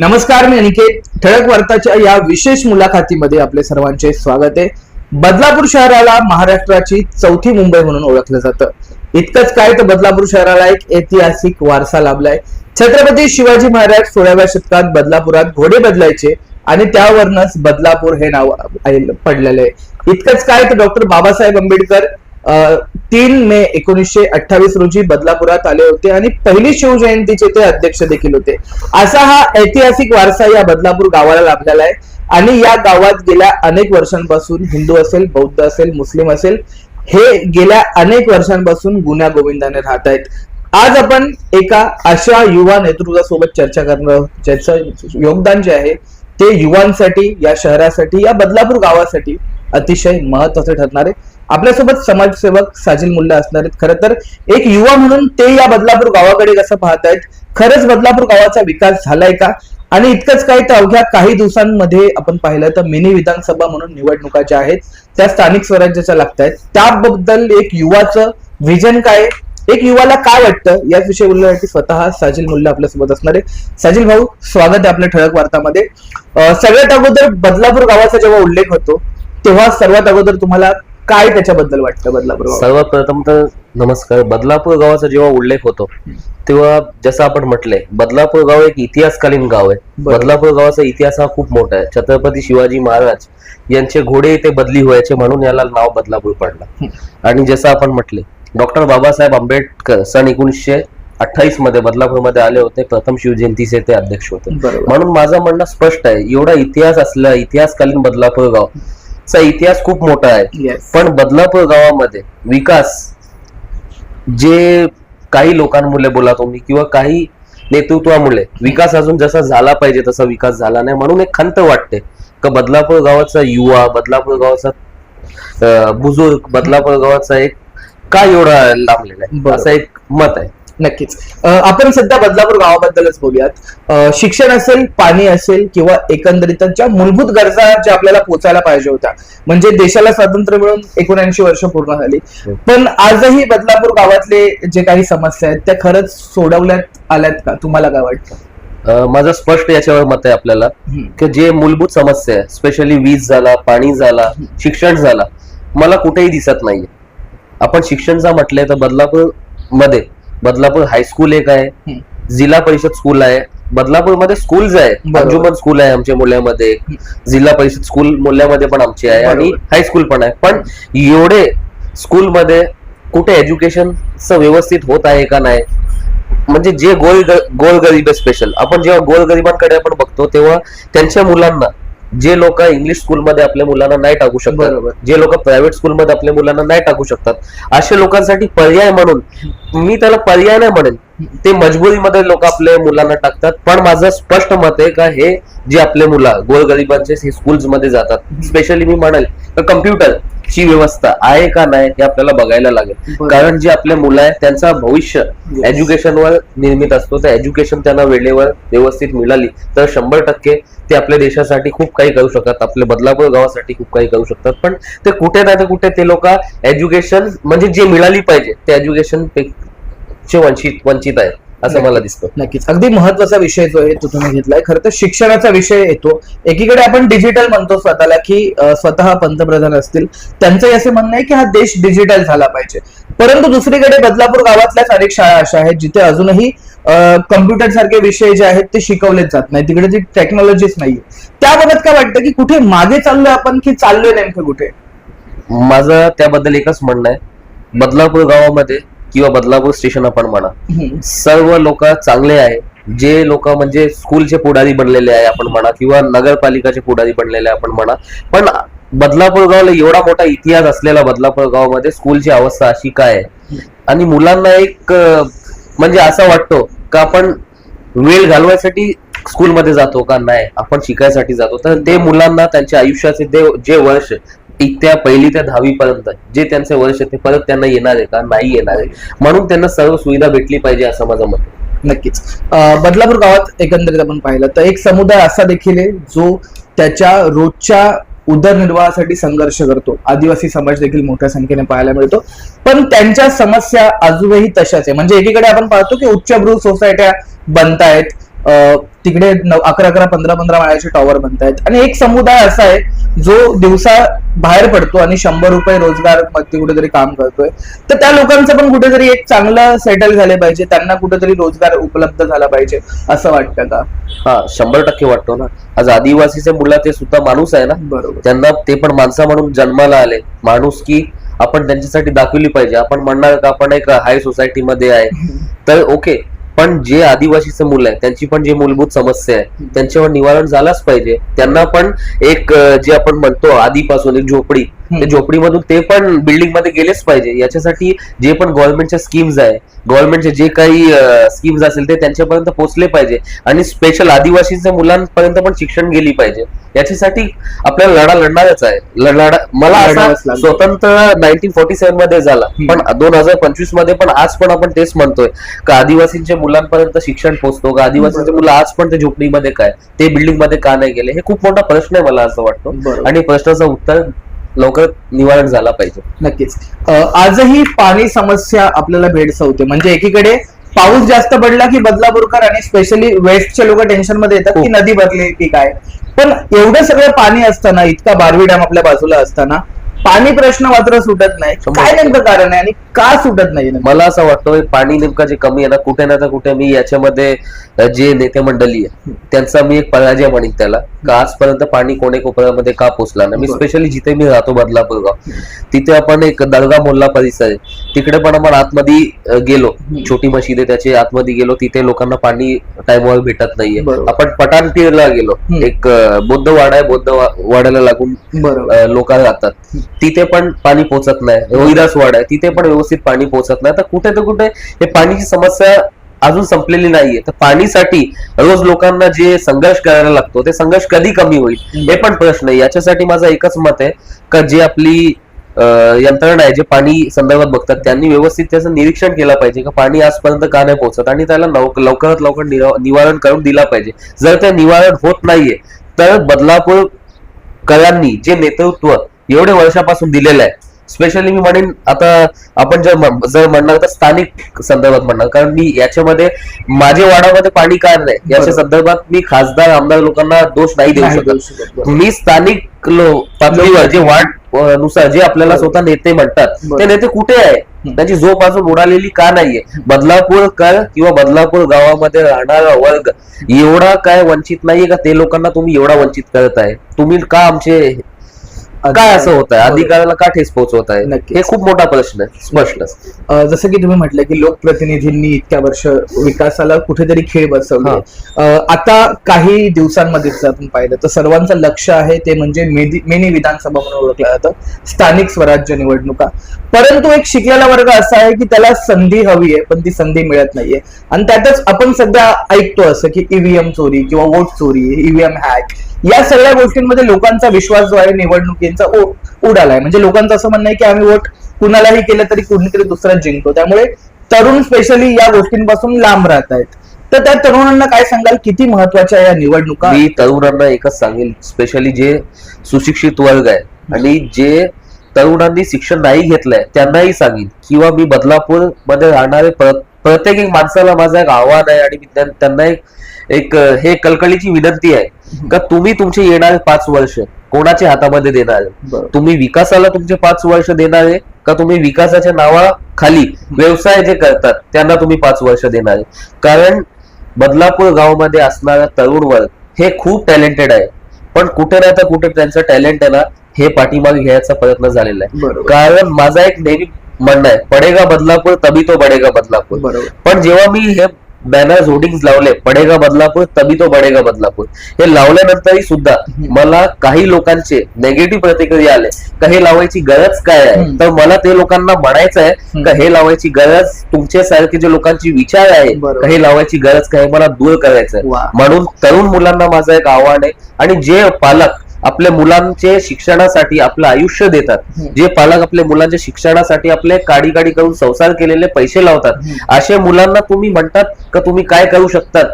नमस्कार मी अनिकेत. ठळक वार्ताच्या या विशेष मुलाखतीमध्ये आपले सर्वांचे स्वागत आहे. बदलापूर शहराला महाराष्ट्राची चौथी मुंबई म्हणून ओळखलं जातं. इतकंच काय तर बदलापूर शहराला एक ऐतिहासिक वारसा लाभलाय. छत्रपती शिवाजी महाराज सोळाव्या शतकात बदलापुरात घोडे बदलायचे आणि त्यावरनच बदलापूर हे नाव पडलेलं आहे. इतकंच काय तर डॉक्टर बाबासाहेब आंबेडकर तीन मे एकोणीसशे अठ्ठावीस रोजी बदलापुरात आले होते आणि पहिली शिवजयंतीचे ते अध्यक्ष देखील होते. असा हा ऐतिहासिक वारसा या बदलापूर गावाला लाभलेला आहे. आणि या गावात गेल्या अनेक वर्षांपासून हिंदू असेल बौद्ध असेल मुस्लिम असेल हे गेल्या अनेक वर्षांपासून गुन्ह्या गोविंदाने राहत आहेत. आज आपण एका अशा युवा नेतृत्वासोबत चर्चा करणार आहोत. ज्याचं योगदान जे आहे ते युवांसाठी या शहरासाठी या बदलापूर गावासाठी अतिशय महत्वाचं ठरणार आहे. आपल्यासोबत समाजसेवक साजिल मुल्ला असणार आहेत. खरं तर एक युवा म्हणून ते या बदलापूर गावाकडे कसं पाहतायत खरंच बदलापूर गावाचा विकास झालाय का? आणि इतकंच काय तर अवघ्या काही दिवसांमध्ये आपण पाहिलं तर मिनी विधानसभा म्हणून निवडणुका ज्या आहेत. त्या स्थानिक स्वराज्याच्या लागतायत. त्याबद्दल एक युवाचं व्हिजन काय? एक युवाला काय वाटतं? याच विषयी बोलण्यासाठी स्वतः साजिल मुल्ला आपल्यासोबत असणार आहे साजिल भाऊ स्वागत आहे आपल्या ठळक वार्तामध्ये. सगळ्यात अगोदर बदलापूर गावाचा जेव्हा उल्लेख होतो तेव्हा सर्वात अगोदर तुम्हाला काय त्याच्याबद्दल वाटतं बदलापूर गावात? सर्वात प्रथम तर नमस्कार. बदलापूर गावाचा जेव्हा उल्लेख होतो तेव्हा जसं आपण म्हटलंय बदलापूर गाव एक इतिहासकालीन गाव आहे. बदलापूर गावाचा इतिहास हा खूप मोठा आहे. छत्रपती शिवाजी महाराज यांचे घोडे इथे बदली व्हायचे म्हणून याला नाव बदलापूर पडलं. आणि जसं आपण म्हटले डॉक्टर बाबासाहेब आंबेडकर सन एकोणीसशे अठ्ठावीसमध्ये बदलापूरमध्ये आले होते. प्रथम शिवजयंतीचे ते अध्यक्ष होते. म्हणून माझं म्हणणं स्पष्ट आहे. एवढा इतिहास असला इतिहासकालीन बदलापूर गाव चा इतिहास खूप मोठा आहे. पण बदलापूर गावामध्ये विकास जे काही लोकांमुळे बोला तुम्ही किंवा काही नेतृत्वामुळे विकास अजून जसा झाला पाहिजे तसा विकास झाला नाही म्हणून एक खंत वाटते. का बदलापूर गावाचा युवा बदलापूर गावाचा अं, बुजुर्ग बदलापूर गावाचा एक का एवढा लांबलेला आहे? बरोबर. असं एक मत आहे. नक्कीच. आपण सध्या बदलापूर गावाबद्दलच बोलूयात. शिक्षण असेल पाणी असेल किंवा एकंदरीत ज्या मूलभूत गरजा ज्या आपल्याला पोचायला पाहिजे होत्या. म्हणजे देशाला स्वातंत्र्य मिळून एकोणऐंशी वर्ष पूर्ण झाली. हो. पण आजही बदलापूर गावातले जे काही समस्या आहेत त्या खरंच सोडवण्यात आल्यात का? तुम्हाला काय वाटतं? माझं स्पष्ट याच्यावर मत आहे आपल्याला की जे मूलभूत समस्या आहे स्पेशली वीज झाला पाणी झाला शिक्षण झाला मला कुठेही दिसत नाहीये. आपण शिक्षणचा म्हटलंय तर बदलापूरमध्ये बदलापूर हायस्कूल एक आहे. जिल्हा परिषद स्कूल आहे. बदलापूरमध्ये स्कूल्स आहे. अंजुमन स्कूल आहे आमच्या मुल्यामध्ये जिल्हा परिषद स्कूल मूल्यामध्ये पण आमची आहे आणि. हायस्कूल पण आहे. पण एवढे स्कूलमध्ये कुठे एज्युकेशन व्यवस्थित होत आहे का नाही? म्हणजे जे गोल गोरगरीब स्पेशल आपण जेव्हा गोरगरिबांकडे आपण बघतो तेव्हा त्यांच्या मुलांना जे लोक इंग्लिश स्कूलमध्ये आपल्या मुलांना नाही टाकू. शकतात जे लोक प्रायव्हेट स्कूलमध्ये आपल्या मुलांना नाही टाकू शकतात अशा लोकांसाठी पर्याय म्हणून मी त्याला पर्याय नाही म्हणेन ते मजबुरीमध्ये लोक आपल्या मुलांना टाकतात. पण माझं स्पष्ट मत आहे का हे जे आपले मुलं गोरगरिबांचे हे schools मध्ये जातात. स्पेशली मी म्हणेल का कम्प्युटर ची व्यवस्था आहे का नाही हे आपल्याला बघायला लागेल. कारण जे आपले मुलं आहेत त्यांचा भविष्य. एज्युकेशनवर निर्मित असतो. त्या एज्युकेशन त्यांना वेळेवर व्यवस्थित मिळाली तर शंभर टक्के ते आपल्या देशासाठी खूप काही करू शकतात. आपल्या बदलापूर गावासाठी खूप काही करू शकतात. पण ते कुठे नाही तर कुठे ते लोक एज्युकेशन म्हणजे जे मिळाली पाहिजे ते एज्युकेशन चे वंचित वंचित आहे असं मला दिसतं. नक्कीच. अगदी महत्त्वाचा विषय जो आहे तो तुम्ही घेतलाय. खरं तर शिक्षणाचा विषय येतो. एकीकडे आपण डिजिटल म्हणतो स्वतःला की स्वतः पंतप्रधान असतील. त्यांचंही असे म्हणणं आहे की हा देश डिजिटल झाला पाहिजे. परंतु दुसरीकडे बदलापूर गावातल्याच अनेक शाळा अशा आहेत जिथे अजूनही कम्प्युटर सारखे विषय जे आहेत ते शिकवलेच जात नाही तिकडे ती टेक्नॉलॉजीच नाहीये. त्याबाबत काय वाटतं की कुठे मागे चाललोय आपण की चाललोय नेमकं कुठे? माझं त्याबद्दल एकच म्हणणं आहे. बदलापूर गावामध्ये किंवा बदलापूर स्टेशन आपण म्हणा. सर्व लोक चांगले आहे. जे लोक म्हणजे स्कूलचे पुढारी बनलेले आहे आपण म्हणा किंवा नगरपालिकाचे पुढारी बनलेले आहे आपण म्हणा. पण बदलापूर गावला एवढा मोठा इतिहास असलेला बदलापूर गावामध्ये स्कूलची अवस्था अशी काय आहे? आणि मुलांना एक म्हणजे असं वाटतो का आपण वेळ घालवायसाठी स्कूलमध्ये जातो का नाही? आपण शिकायसाठी जातो. तर ते मुलांना त्यांच्या आयुष्याचे जे वर्ष त्या पहिली ते दहावी पर्यंत जे त्यांचे वर्ष ते परत त्यांना येणार आहे का? नाही येणार आहे. म्हणून त्यांना सर्व सुविधा भेटली पाहिजे असं माझं मत आहे. नक्कीच. अं, बदलापूर गावात एकंदरीत आपण पाहिलं तर एक समुदाय असा देखील आहे जो त्याच्या रोजच्या उदरनिर्वाहासाठी संघर्ष करतो. आदिवासी समाज देखील मोठ्या संख्येने पाहायला मिळतो. पण त्यांच्या समस्या अजूनही तशाच आहे. म्हणजे एकीकडे आपण पाहतो की उच्चभ्रू सोसायट्या बनतायत. अं, तिकडे अकरा अकरा पंधरा पंधरा माळ्याचे टॉवर बनतायत. आणि एक समुदाय असा आहे जो दिवसा बाहेर पडतो आणि शंभर रुपये रोजगारमध्ये कुठेतरी काम करतोय. तर त्या लोकांचं पण कुठेतरी एक चांगलं सेटल झाले पाहिजे. त्यांना कुठेतरी रोजगार उपलब्ध झाला पाहिजे असं वाटतं का? हा शंभर टक्के वाटतो ना. आज आदिवासीचे मुलं ते सुद्धा माणूस आहे ना. बरोबर. त्यांना ते पण माणसा म्हणून जन्माला आले. माणूस की आपण त्यांच्यासाठी दाखवली पाहिजे. आपण म्हणणार का आपण एक हाय सोसायटीमध्ये आहे. तर ओके पण जे आदिवासीचं मुलं आहे त्यांची पण जी मूलभूत समस्या आहे त्यांच्यावर निवारण झालाच पाहिजे. त्यांना पण एक जे आपण म्हणतो आधीपासून एक झोपडी ते झोपडीमधून ते पण बिल्डिंगमध्ये गेलेच पाहिजे. याच्यासाठी जे पण गव्हर्नमेंटच्या स्कीम्स आहे गव्हर्नमेंटचे जे काही स्कीम्स असेल ते त्यांच्यापर्यंत पोहोचले पाहिजे. आणि स्पेशल आदिवासीच्या मुलांपर्यंत पण शिक्षण गेली पाहिजे. याच्यासाठी आपल्याला लढा लढणारच आहे. लढा मला. स्वतंत्र नाईन्टीन फोर्टी सेव्हनमध्ये झाला. पण दोन हजार पंचवीसमध्ये पण आज पण आपण तेच म्हणतोय का आदिवासींच्या मुलांपर्यंत शिक्षण पोहोचतो का आदिवासींचे मुलं आज पण ते झोपडीमध्ये काय ते बिल्डिंगमध्ये का नाही गेले हे खूप मोठा प्रश्न आहे मला असं वाटतं. आणि प्रश्नाचं उत्तर लवकर निवारण झाला पाहिजे. नक्कीच. अ, आजही पाणी समस्या आपल्याला भेडसावते. म्हणजे एकीकडे पाऊस जास्त पडला की बदलापूरकर आणि स्पेशली वेस्टचे लोक टेन्शनमध्ये येतात की खूप. नदी भरली की काय? पण एवढं सगळं पाणी असताना इतका बारवी डॅम आपल्या बाजूला असताना पाणी प्रश्न मात्र सुटत नाही. शंभर काय टक्के. नेमकं कारण आहे? आणि का सुटत नाही? मला असं वाटतं पाणी नेमकं जे कमी आहे ना कुठे ना तर कुठे मी याच्यामध्ये जे नेते मंडळी आहे त्यांचा मी एक पराजय म्हणेन त्याला का आजपर्यंत पाणी कोणे कोपऱ्यामध्ये का पोहोचला नाही. मी. स्पेशली जिथे मी राहतो बदलापूर गाव तिथे आपण एक दर्गा मोल्ला परिसर आहे. तिकडे पण आपण आतमध्ये गेलो. छोटी मशीद आहे त्याच्या आतमध्ये गेलो तिथे लोकांना पाणी टाइमवर भेटत नाहीये. आपण पठाणपीरला गेलो. एक बुद्ध वाडा आहे बुद्ध वाड्याला लागून लोक राहतात. तिथे पण पाणी पोहोचत नाही. रोहिदास वाड आहे तिथे पण व्यवस्थित पाणी पोहोचत नाही. तर कुठे तर कुठे हे पाणीची समस्या अजून संपलेली नाहीये. तर पाणीसाठी रोज लोकांना जे संघर्ष करायला लागतो ते संघर्ष कधी कमी होईल? हे पण प्रश्न आहे. याच्यासाठी माझं एकच मत आहे का जे आपली यंत्रणा आहे जे पाणी संदर्भात बघतात त्यांनी व्यवस्थित त्याचं निरीक्षण केलं पाहिजे का पाणी आजपर्यंत का नाही पोहोचत? आणि त्याला लवकरात लवकर निवारण करून दिला पाहिजे. जर ते निवारण होत नाहीये तर बदलापूर कलांनी जे नेतृत्व एवढे वर्षापासून दिलेलं आहे स्पेशली मी म्हणेन आता आपण जर जर म्हणणार तर स्थानिक संदर्भात म्हणणार कारण मी याच्यामध्ये माझ्या वाडामध्ये पाणी काय नाही याच्या. संदर्भात मी खासदार आमदार लोकांना दोष नाही देऊ शकत. मी स्थानिक लो- पातळीवर जे अ, नुसार जे आपल्याला स्वतः नेते म्हणतात. ते नेते कुठे आहे. त्याची झोप अजून उडालेली का नाहीये बदलापूर कर किंवा बदलापूर गावामध्ये राहणारा वर्ग एवढा काय वंचित नाहीये का ते लोकांना तुम्ही एवढा वंचित करत आहे तुम्ही का आमचे काय असं होत आहे. अधिकाराला का ठेस पोहोचवत आहे. हे खूप मोठा प्रश्न आहे. स्पष्ट जसं की तुम्ही म्हटलं की लोकप्रतिनिधींनी इतक्या वर्ष विकासाला कुठेतरी खीळ बसवली. आता काही दिवसांमध्ये जर आपण पाहिलं तर सर्वांचं लक्ष आहे ते म्हणजे मिनी विधानसभा म्हणून ओळखलं जातं. स्थानिक स्वराज्य निवडणुका. परंतु एक शिकलेला वर्ग असा आहे की त्याला संधी हवी आहे पण ती संधी मिळत नाहीये. आणि त्यातच आपण सध्या ऐकतो असं की ईव्हीएम चोरी किंवा वोट चोरी ईव्हीएम हॅक या सगळ्या गोष्टींमध्ये लोकांचा विश्वास जो आहे निवडणुकींचा ओट उडालाय म्हणजे लोकांचं असं म्हणणं आहे की आम्ही वोट कुणालाही केलं तरी कुणीतरी दुसरा जिंकतो. त्यामुळे तरुण स्पेशली या गोष्टींपासून लांब राहत आहेत. तर त्या तरुणांना काय सांगाल? किती महत्त्वाच्या या निवडणुका? मी तरुणांना एकच सांगेल स्पेशली जे सुशिक्षित वर्ग आहे आणि जे तरुणांनी शिक्षण नाही घेतलंय त्यांनाही सांगेन. किंवा मी बदलापूरमध्ये राहणारे प्रत्येक एक माणसाला माझं एक आव्हान आहे आणि मी त्यांना एक एक हे कलकलीची विनंती आहे. का तुम्ही तुमचे येणारे पाच वर्ष कोणाच्या हातामध्ये देणार आहे? तुम्ही विकासाला तुमचे पाच वर्ष देणार आहे का तुम्ही विकासाच्या नावाखाली व्यवसाय जे करतात त्यांना तुम्ही पाच वर्ष देणार आहे? कारण बदलापूर गावामध्ये असणारा तरुण वर्ग हे खूप टॅलेंटेड आहे. पण कुठे नाही तर कुठे त्यांचं टॅलेंट आहे ना हे पाठीमागे घ्यायचा प्रयत्न झालेला आहे. कारण माझा एक नेहमी म्हणणं आहे पडेगा बदलापूर तभी तो बडेगा बदलापूर. पण जेव्हा मी हे बॅनर होर्डिंग लावले पडेगा बदलापूर तभी तो बडेगा बदलापूर हे लावल्यानंतरही सुद्धा मला काही लोकांचे नेगेटिव्ह प्रतिक्रिया आले का हे लावायची गरज काय आहे. तर मला ते लोकांना म्हणायचं आहे. का हे लावायची गरज तुमच्यासारखे जे लोकांची विचार आहे. का हे लावायची गरज काय मला दूर करायचं आहे. म्हणून तरुण मुलांना माझं एक आव्हान आहे आणि जे पालक आपल्या मुलांचे शिक्षणासाठी आपलं आयुष्य देतात. जे पालक आपल्या मुलांच्या शिक्षणासाठी आपले काडी काडी करून संसार केलेले पैसे लावतात. असे मुलांना तुम्ही म्हणतात का तुम्ही काय करू शकतात?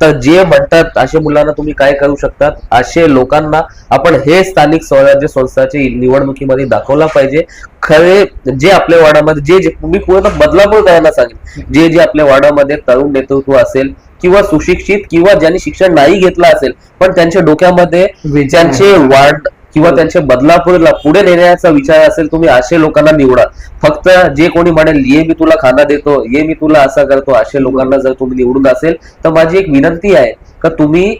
तर जे म्हणतात असे मुलांना तुम्ही काय करू शकतात? असे लोकांना आपण हे स्थानिक स्वराज्य संस्थाचे निवडणुकीमध्ये दाखवला पाहिजे. खरे जे आपल्या वाड्यामध्ये जे जे मी पूर्ण बदलापूर करायला सांगेन. जे जे आपल्या वाड्यामध्ये तरुण नेतृत्व असेल किंवा सुशिक्षित किंवा ज्यांनी शिक्षण नाही घेतलं असेल पण त्यांच्या डोक्यामध्ये त्यांचे वाढ किंवा. त्यांच्या बदलापूरला पुढे नेण्याचा विचार असेल तुम्ही असे लोकांना निवडा फक्त जे कोणी म्हणेल ये मी तुला खाना देतो ये मी तुला असा करतो असे लोकांना जर तुम्ही निवडून असेल तर माझी एक विनंती आहे का तुम्ही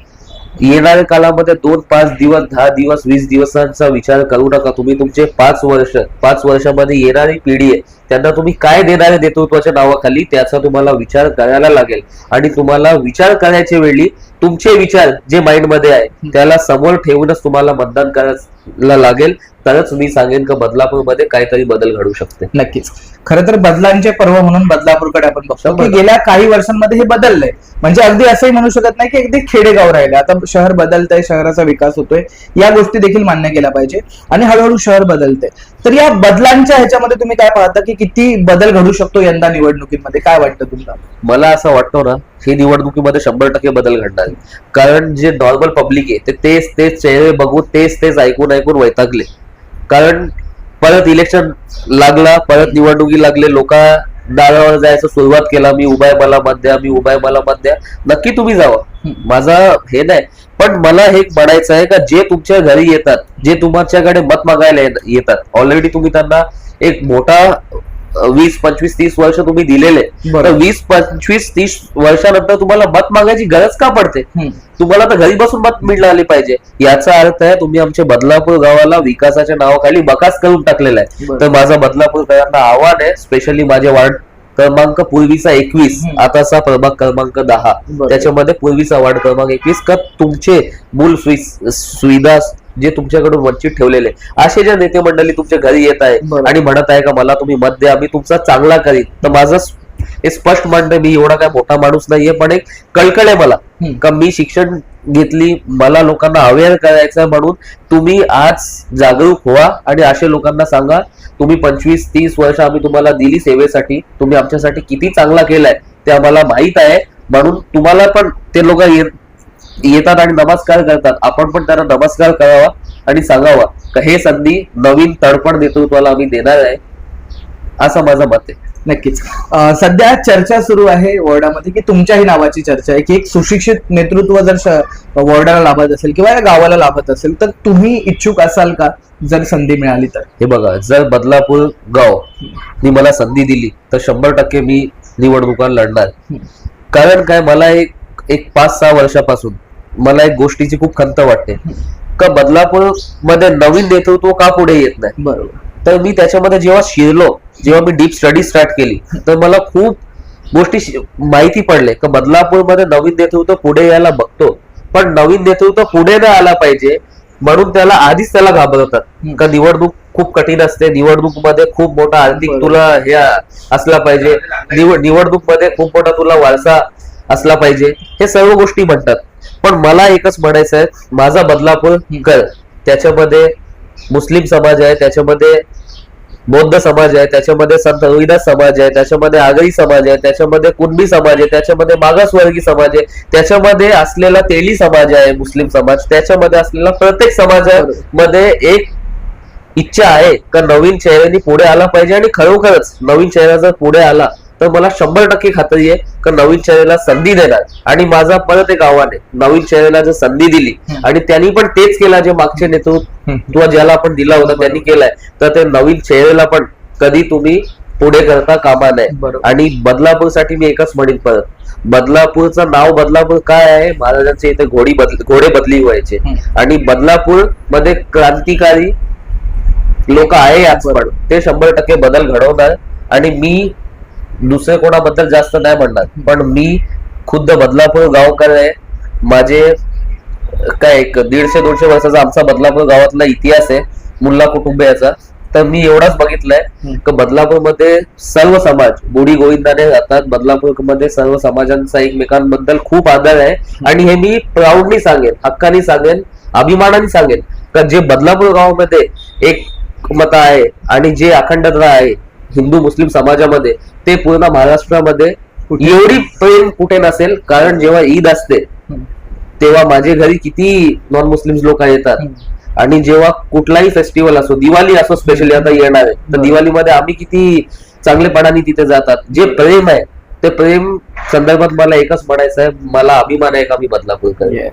येणाऱ्या काळामध्ये दोन पाच दिवस दहा दिवस वीस दिवसांचा विचार करू नका. तुम्ही तुमचे पाच वर्ष पाच वर्षामध्ये येणारी पिढी आहे त्यांना तुम्ही काय देणारे नेतृत्वाच्या नावाखाली त्याचा तुम्हाला विचार करायला लागेल. आणि तुम्हाला विचार करायच्या वेळी तुमचे विचार जे माइंडमध्ये आहे त्याला समोर ठेवूनच तुम्हाला मतदान करायचं करायला लागेल तरच मी सांगेन का बदलापूरमध्ये काहीतरी बदल घडू शकते. नक्कीच. खरं तर बदलांचे पर्व म्हणून बदलापूरकडे आपण बघतो की. गेल्या काही वर्षांमध्ये हे बदललंय. म्हणजे अगदी असंही म्हणू शकत नाही की अगदी खेडेगाव राहिले. आता शहर बदलतंय शहराचा विकास होतोय. या गोष्टी देखील मान्य केल्या पाहिजे. आणि हळूहळू शहर बदलते तर या बदलांच्या ह्याच्यामध्ये तुम्ही काय पाहता की किती बदल घडू शकतो यंदा निवडणुकीमध्ये? काय वाटतं तुम्हाला? मला असं वाटतं ना ही निवडणुकीमध्ये शंभर टक्के बदल घडणार. कारण जे नॉर्मल पब्लिक आहे ते तेच तेच चेहरे बघून तेच तेच ऐकून ऐकून वैतागले. कारण परत इलेक्शन लागला परत निवडणुकी लागले लोक दारावर जायचं सुरुवात केला मी उभा आहे मला मत द्या मी उभा आहे मला मत द्या. नक्की तुम्ही जावा. माझा हे नाही. पण मला हे म्हणायचं आहे का जे तुमच्या घरी येतात जे तुमच्याकडे मत मागायला येतात. ऑलरेडी तुम्ही त्यांना एक मोठा वीस पंचवीस तीस वर्ष तुम्ही दिलेले तर. वीस पंचवीस तीस वर्षानंतर तुम्हाला मत मागायची गरज का पडते. तुम्हाला तर घरी बसून मत मिळाले पाहिजे याचा अर्थ आहे तुम्ही आमच्या बदलापूर गावाला विकासाच्या नावाखाली बकास करून टाकलेला आहे. तर माझा बदलापूरकरांना आव्हान आहे स्पेशली माझे वार्ड क्रमांक पूर्वीचा एकवीस. आताचा प्रभाग क्रमांक दहा. त्याच्यामध्ये पूर्वीचा वार्ड क्रमांक एकवीस का तुमचे मूल सुवि- सुविधा जे तुमच्याकडून वंचित ठेवलेले असे जे नेते मंडळी तुमच्या घरी येत आहे. आणि म्हणत आहे का मला तुम्ही मत द्या मी तुमचा चांगला करीन तर माझं हे स्पष्ट म्हणणं मी एवढा काय मोठा माणूस नाहीये पण एक कळकळ आहे मला. का मी शिक्षण घेतली मला लोकांना अवेअर करायचं आहे म्हणून तुम्ही आज जागरूक व्हा आणि असे लोकांना सांगा तुम्ही पंचवीस तीस वर्ष आम्ही तुम्हाला दिली सेवेसाठी तुम्ही आमच्यासाठी किती चांगला केलाय ते आम्हाला माहीत आहे म्हणून तुम्हाला पण ते लोक येतात आणि नमस्कार करतात. आपण पण त्यांना नमस्कार करावा आणि सांगावा. का हे संधी नवीन तडपण नेतृत्वाला आम्ही देणार आहे असं माझं मत आहे. नक्कीच. सध्या चर्चा सुरू आहे वॉर्डामध्ये की तुमच्याही नावाची चर्चा आहे की एक सुशिक्षित नेतृत्व जर वॉर्डाला लाभत असेल किंवा या गावाला लाभत असेल तर तुम्ही इच्छुक असाल का जर संधी मिळाली तर? हे बघा जर बदलापूर गाव नी मला संधी दिली तर शंभर टक्के मी निवडणुका लढणार. कारण काय मला एक एक पाच सहा वर्षापासून मला एक गोष्टीची खूप खंत वाटते. का बदलापूरमध्ये नवीन नेतृत्व का पुढे येत नाही? बरोबर. तर मी त्याच्यामध्ये जेव्हा शिरलो जेव्हा मी डीप स्टडी स्टार्ट केली तर मला खूप गोष्टी माहिती पडले. का बदलापूरमध्ये नवीन नेतृत्व पुढे यायला बघतो पण नवीन नेतृत्व पुढे न आला पाहिजे म्हणून त्याला आधीच त्याला घाबरवतात. का निवडणूक खूप कठीण असते निवडणूकमध्ये खूप मोठा आर्थिक. तुला हे असला पाहिजे निवड निवडणूकमध्ये खूप मोठा तुला वारसा असला पाहिजे. हे सर्व गोष्टी म्हणतात. पण मला एकच म्हणायचं आहे माझा बदलापूर कर त्याच्यामध्ये मुस्लिम समाज आहे त्याच्यामध्ये बौद्ध समाज आहे त्याच्यामध्ये संत रविदास समाज आहे त्याच्यामध्ये आगरी समाज आहे त्याच्यामध्ये कुणबी समाज आहे त्याच्यामध्ये मागासवर्गीय समाज आहे त्याच्यामध्ये असलेला तेली समाज आहे मुस्लिम समाज. त्याच्यामध्ये असलेला प्रत्येक समाजामध्ये एक इच्छा आहे का नवीन चेहऱ्यांनी पुढे आला पाहिजे आणि खरोखरच नवीन चेहरा जर पुढे आला तर मला शंभर टक्के खात्री आहे का नवीन चेहऱ्याला संधी देणार. आणि माझा परत एक आव्हान आहे. नवीन चेहऱ्याला जर संधी दिली आणि त्यांनी पण तेच केला जे मागचे नेतृत्व ज्याला आपण दिला होता त्यांनी केलाय. तर ते नवीन चेहऱ्याला पण कधी तुम्ही पुढे करता कामा नाही बरोबर. आणि बदलापूरसाठी मी एकच म्हणेन परत. बदलापूरचं नाव बदलापूर काय आहे? महाराजांचे इथे घोडी बदल घोडे बदली व्हायचे. आणि बदलापूरमध्ये क्रांतिकारी लोक आहे आज पण. ते शंभर टक्के बदल घडवणार. आणि मी दुसरे कोणाबद्दल जास्त नाही म्हणणार. पण मी खुद्द बदलापूर गावकर आहे. माझे काय एक दीडशे दोनशे वर्षाचा आमचा बदलापूर गावातला इतिहास आहे. मुल्ला कुटुंबियाचा तर मी एवढाच बघितलंय. की बदलापूरमध्ये सर्व समाज बुडी गोविंदाने जातात बदलापूरमध्ये सर्व समाजांचा एकमेकांबद्दल खूप आदर आहे. आणि हे मी प्राऊडली सांगेन हक्कानी सांगेन अभिमानाने सांगेन. का जे बदलापूर गावामध्ये एक मत आहे आणि जे अखंडता आहे हिंदू मुस्लिम समाजामध्ये ते पूर्ण महाराष्ट्रामध्ये? एवढी प्रेम कुठे नसेल कारण जेव्हा ईद असते. तेव्हा माझे घरी किती नॉन मुस्लिम लोक येतात आणि जेव्हा कुठलाही फेस्टिवल असो दिवाळी असो स्पेशली आता येणार आहे तर. दिवाळीमध्ये आम्ही किती चांगलेपणाने तिथे जातात जे प्रेम आहे ते प्रेम संदर्भात मला एकच म्हणायचं आहे मला अभिमान आहे का मी बदलापूरकर.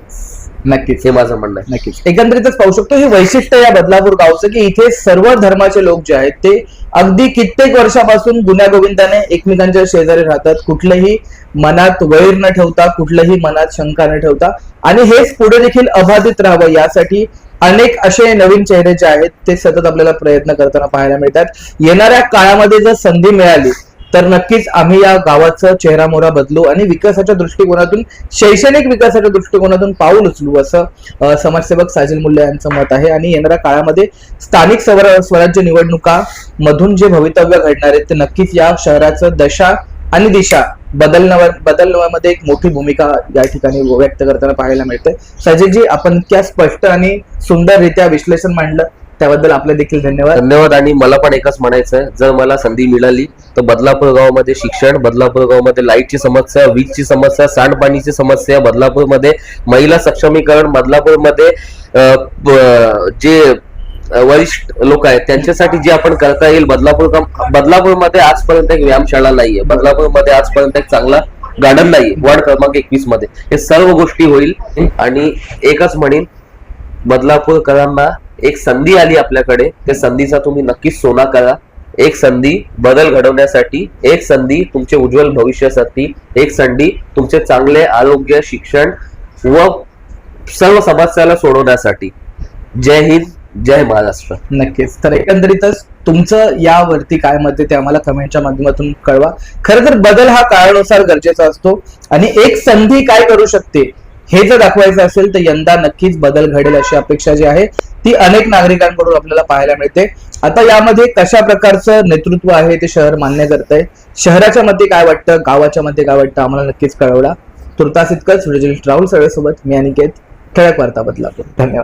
नक्कीच हे माझं म्हणणं आहे नक्कीच एकंदरीतच पाहू शकतो हे वैशिष्ट्य या बदलापूर गावचं की इथे सर्व धर्माचे लोक जे आहेत ते अगदी कित्येक वर्षापासून गुण्यागोविंदाने एकमेकांच्या शेजारी राहतात. कुठलंही मनात वैर न ठेवता कुठलंही मनात शंका न ठेवता. आणि हेच पुढे देखील अबाधित राहावं यासाठी अनेक असे नवीन चेहरे जे आहेत ते सतत आपल्याला प्रयत्न करताना पाहायला मिळतात. येणाऱ्या काळामध्ये जर संधी मिळाली तर नक्कीच आम्ही या गावाचं चेहरा मोहरा बदलू आणि विकासाच्या दृष्टिकोनातून शैक्षणिक विकासाच्या दृष्टिकोनातून पाऊल उचलू असं समाजसेवक साजिल मुल्ले यांचं मत आहे. आणि येणाऱ्या काळामध्ये स्थानिक स्वर- स्वराज्य निवडणुका मधून जे भवितव्य घडणार आहे ते नक्कीच या शहराचं दशा आणि दिशा बदलण्यावर बदलण्यामध्ये एक मोठी भूमिका या ठिकाणी व्यक्त करताना पाहायला मिळते साजिलजी आपण इतक्या स्पष्ट आणि सुंदररित्या विश्लेषण मांडलं. त्याबद्दल आपले देखील धन्यवाद. धन्यवाद. आणि मला पण एकच म्हणायचं आहे जर मला संधी मिळाली तर बदलापूर गावामध्ये शिक्षण बदलापूर गावामध्ये लाईटची समस्या वीजची समस्या सांडपाणीची समस्या बदलापूरमध्ये महिला सक्षमीकरण बदलापूरमध्ये जे वरिष्ठ लोक आहेत त्यांच्यासाठी जे आपण करता येईल बदलापूर बदलापूरमध्ये आजपर्यंत एक व्यायामशाळा नाहीये. बदलापूरमध्ये आजपर्यंत एक चांगला गार्डन नाहीये. वार्ड क्रमांक एकवीसमध्ये. हे सर्व गोष्टी होईल. आणि एकच म्हणेन बदलापूरकरांना एक संधी आली आपल्याकडे. त्या संधीचा तुम्ही नक्कीच सोना करा. एक संधी बदल घडवण्यासाठी एक संधी तुमचे उज्ज्वल भविष्यासाठी एक संधी तुमचे चांगले आरोग्य शिक्षण व सर्व समस्याला सोडवण्यासाठी. जय हिंद जय महाराष्ट्र. नक्कीच. तर एकंदरीतच तुमचं यावरती काय मत आहे ते आम्हाला कमेंटच्या माध्यमातून कळवा. खरं तर बदल हा काळानुसार गरजेचा असतो आणि एक संधी काय करू शकते हे जर दाखवायचं असेल तर यंदा नक्कीच बदल घडेल अशी अपेक्षा जी आहे. ती अनेक नागरिकांकडून आपल्याला पाहायला मिळते. आता यामध्ये कशा प्रकारचं नेतृत्व आहे ते शहर मान्य करतंय. शहराच्या मध्ये काय वाटतं? गावाच्या मध्ये काय वाटतं? आम्हाला नक्कीच कळवला तुर्तास इतकंच. राहुल सगळ्यासोबत. मी अनिकेत. ठळक वार्ता बदलापूर धन्यवाद.